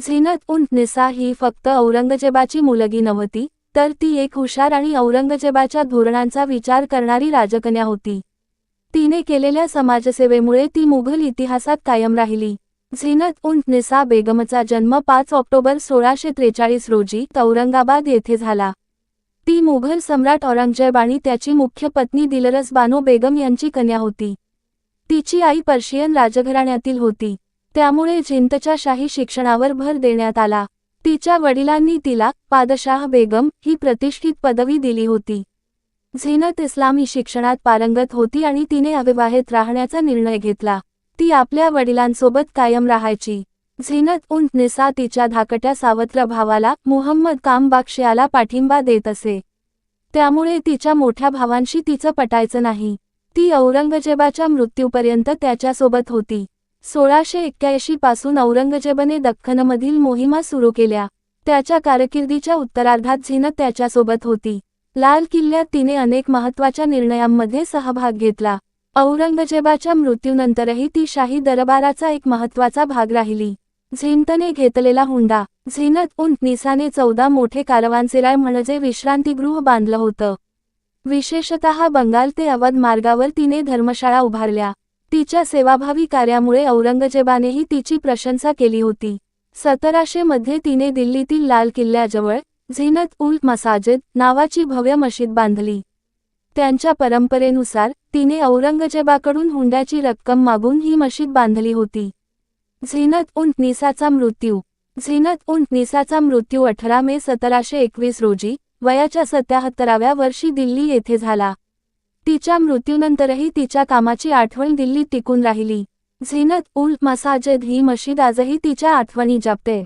झिनत उन निसा ही फक्त औरंगजेबाची मुलगी नव्हती तर ती एक हुशार आणि औरंगजेबाच्या धोरणांचा विचार करणारी राजकन्या होती. तिने केलेल्या समाजसेवेमुळे ती मुघल इतिहासात कायम राहिली. झिनत उन निसा बेगमचा जन्म पाच ऑक्टोबर सोळाशे त्रेचाळीस रोजी औरंगाबाद येथे झाला. ती मुघल सम्राट औरंगजेब आणि त्याची मुख्य पत्नी दिलरस बानो बेगम यांची कन्या होती. तिची आई पर्शियन राजघराण्यातील होती. त्यामुळे झिंतच्या शाही शिक्षणावर भर देण्यात आला. तिच्या वडिलांनी तिला पादशाह बेगम ही प्रतिष्ठित पदवी दिली होती. झिनत इस्लामी शिक्षणात पारंगत होती आणि तिने अविवाहित राहण्याचा निर्णय घेतला. ती आपल्या वडिलांसोबत कायम राहायची. झिनत उन निसा तिच्या धाकट्या सावत्र भावाला मुहम्मद कामबाक्ष याला पाठिंबा देत असे. त्यामुळे तिच्या मोठ्या भावांशी तिचं पटायचं नाही. ती औरंगजेबाच्या मृत्यूपर्यंत त्याच्यासोबत होती. सोळाशे एक्क्याऐंशी पासून औरंगजेबने दख्खनमधील मोहिमा सुरू केल्या. त्याच्या कारकिर्दीच्या उत्तरार्धात झिनत त्याच्यासोबत होती. लाल किल्ल्यात तिने अनेक महत्त्वाच्या निर्णयांमध्ये सहभाग घेतला. औरंगजेबाच्या मृत्यूनंतरही ती शाही दरबाराचा एक महत्त्वाचा भाग राहिली. झिंतने घेतलेला हुंडा झिनत उन निसाने चौदा मोठे कारवानसेराय म्हणजे विश्रांतीगृह बांधलं होतं. विशेषतः बंगाल ते अवध मार्गावर तिने धर्मशाळा उभारल्या. तिच्या सेवाभावी कार्यामुळे औरंगजेबानेही तिची प्रशंसा केली होती. सतराशे मध्ये तिने दिल्लीतील लाल किल्ल्याजवळ झिनत उल मसाजिद नावाची भव्य मशीद बांधली. त्यांच्या परंपरेनुसार तिने औरंगजेबाकडून हुंड्याची रक्कम मागून ही मशीद बांधली होती. झिनत उंट निसाचा मृत्यू. झिनत उंट निसाचा मृत्यू अठरा मे सतराशे एकवीस रोजी वयाच्या सत्याहत्तराव्या वर्षी दिल्ली येथे झाला. तिच्या मृत्यूनंतरही तिच्या कामाची आठवण दिल्लीत टिकून राहिली. झिनत उल मसाजद ही मशीद आजही तिच्या आठवणी जपते.